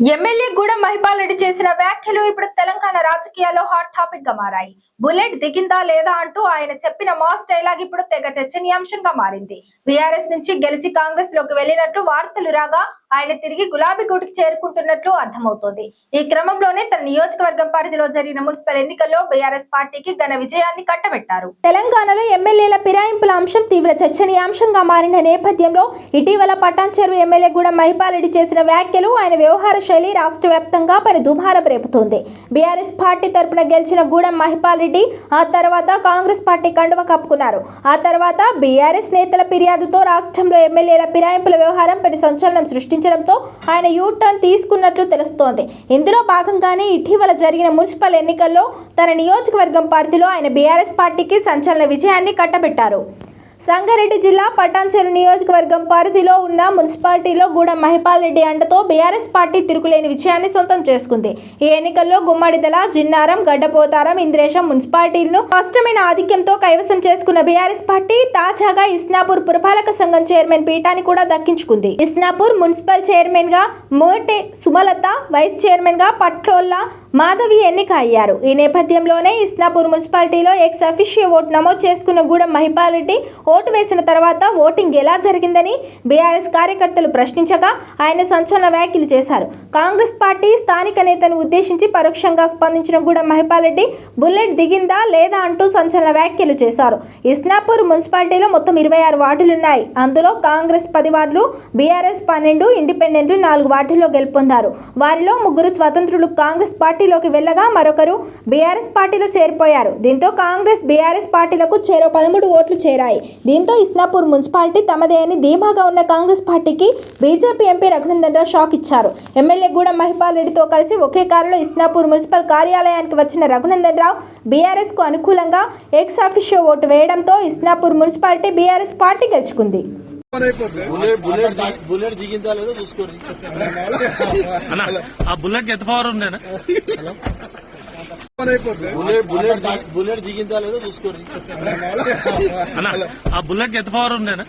MLA Gudem Mahipal Reddy చేసిన వ్యాఖ్యలు ఇప్పుడు తెలంగాణ రాజకీయాల్లో హాట్ టాపిక్గా మారాయి. బుల్లెట్ దిగిందా లేదా అంటూ ఆయన చెప్పిన మాస్ డైలాగ్ ఇప్పుడు తెగ చర్చనీయాంశంగా మారింది. బీఆర్ఎస్ నుంచి గెలిచి కాంగ్రెస్లోకి వెళ్ళినట్లు వార్తలు రాగా ఆయన తిరిగి గులాబీ గూటికి చేరుకుంటున్నట్లు అర్థమవుతోంది. ఈ క్రమంలోనే తన నియోజకవర్గం పరిధిలో జరిగిన మున్సిపల్ ఎన్నికల్లో బీఆర్ఎస్ పార్టీకి ఘన విజయాన్ని కట్టబెట్టారు. తెలంగాణలో ఎమ్మెల్యేల ఫిరాయింపుల అంశం తీవ్ర చర్చనీయాంశంగా మారిన నేపథ్యంలో ఇటీవల పటాన్చెరు ఎమ్మెల్యే కూడా మహిపాలెడ్డి చేసిన వ్యాఖ్యలు ఆయన వ్యవహార శైలి రాష్ట్ర వ్యాప్తంగా పలు దుమారం రేపుతోంది. బీఆర్ఎస్ పార్టీ తరపున గెలిచిన గూడెం మహిపాల్రెడ్డి ఆ తర్వాత కాంగ్రెస్ పార్టీ కండువ కప్పుకున్నారు. ఆ తర్వాత బీఆర్ఎస్ నేతల ఫిర్యాదుతో రాష్ట్రంలో ఎమ్మెల్యేల ఫిరాయింపుల వ్యవహారం పెను సంచలనం సృష్టించడంతో ఆయన యూ టర్న్ తీసుకున్నట్లు తెలుస్తోంది. ఇందులో భాగంగానే ఇటీవల జరిగిన మున్సిపల్ ఎన్నికల్లో తన నియోజకవర్గం పరిధిలో ఆయన బీఆర్ఎస్ పార్టీకి సంచలన విజయాన్ని కట్టబెట్టారు. సంగారెడ్డి జిల్లా పటాన్చెరు నియోజకవర్గం పరిధిలో ఉన్న మున్సిపాలిటీలో గూడెం మహిపాల్ రెడ్డి అండతో బీఆర్ఎస్ పార్టీ తిరుగులేని విజయాన్ని సొంతం చేసుకుంది. ఈ ఎన్నికల్లో గుమ్మడిదల జిన్నారం గడ్డపోతారం ఇంద్రేశం మున్సిపాలిటీలను స్పష్టమైన ఆధిక్యంతో కైవసం చేసుకున్న బీఆర్ఎస్ పార్టీ తాజాగా ఇస్నాపూర్ పురపాలక సంఘం చైర్మన్ పీఠాన్ని కూడా దక్కించుకుంది. ఇస్నాపూర్ మున్సిపల్ చైర్మన్గా మోటే సుమలత వైస్ చైర్మన్గా పట్లోల్లా మాధవి ఎన్నిక అయ్యారు. ఈ నేపథ్యంలోనే ఇస్నాపూర్ మున్సిపాలిటీలో ఎక్స్ అఫిషియో ఓటు నమోదు చేసుకున్న గూడెం మహిపాల్ రెడ్డి ఓటు వేసిన తర్వాత ఓటింగ్ ఎలా జరిగిందని బీఆర్ఎస్ కార్యకర్తలు ప్రశ్నించగా ఆయన సంచలన వ్యాఖ్యలు చేశారు. కాంగ్రెస్ పార్టీ స్థానిక నేతను ఉద్దేశించి పరోక్షంగా స్పందించిన గూడెం మహిపాల్రెడ్డి బుల్లెట్ దిగిందా లేదా అంటూ సంచలన వ్యాఖ్యలు చేశారు. ఇస్నాపూర్ మున్సిపాలిటీలో మొత్తం ఇరవై ఆరు వార్డులున్నాయి. అందులో కాంగ్రెస్ పది వార్డులు బీఆర్ఎస్ పన్నెండు ఇండిపెండెంట్లు నాలుగు వార్డుల్లో గెలుపొందారు. వారిలో ముగ్గురు స్వతంత్రులు కాంగ్రెస్ పార్టీలోకి వెళ్ళగా మరొకరు బీఆర్ఎస్ పార్టీలో చేరిపోయారు. దీంతో కాంగ్రెస్ బీఆర్ఎస్ పార్టీలకు చేరో పదమూడు ఓట్లు చేరాయి. దీంతో ఇస్నాపూర్ మున్సిపాలిటీ తమదే అని ధీమాగా ఉన్న కాంగ్రెస్ పార్టీకి BJP MP Raghunandan Rao shock ఇచ్చారు. ఎమ్మెల్యే గూడెం మహిపాల్ రెడ్డితో కలిసి ఒకే కారులో ఇస్నాపూర్ మున్సిపల్ కార్యాలయానికి వచ్చిన రఘునందన్ రావు బీఆర్ఎస్కు అనుకూలంగా ఎక్స్ అఫిషియో ఓటు వేయడంతో ఇస్నాపూర్ మున్సిపాలిటీ బీఆర్ఎస్ పార్టీ గెలుచుకుంది. బుల్లెట్ దిగిందా లేదో చూసుకోండి. ఆ బుల్లెట్ ఎంత పవర్ ఉందేనా బుల్లెట్ బుల్లెట్ ది- బుల్లెట్ దిగిందా లేదో ఆ బుల్లెట్ ఎంత పవర్ ఉందేనా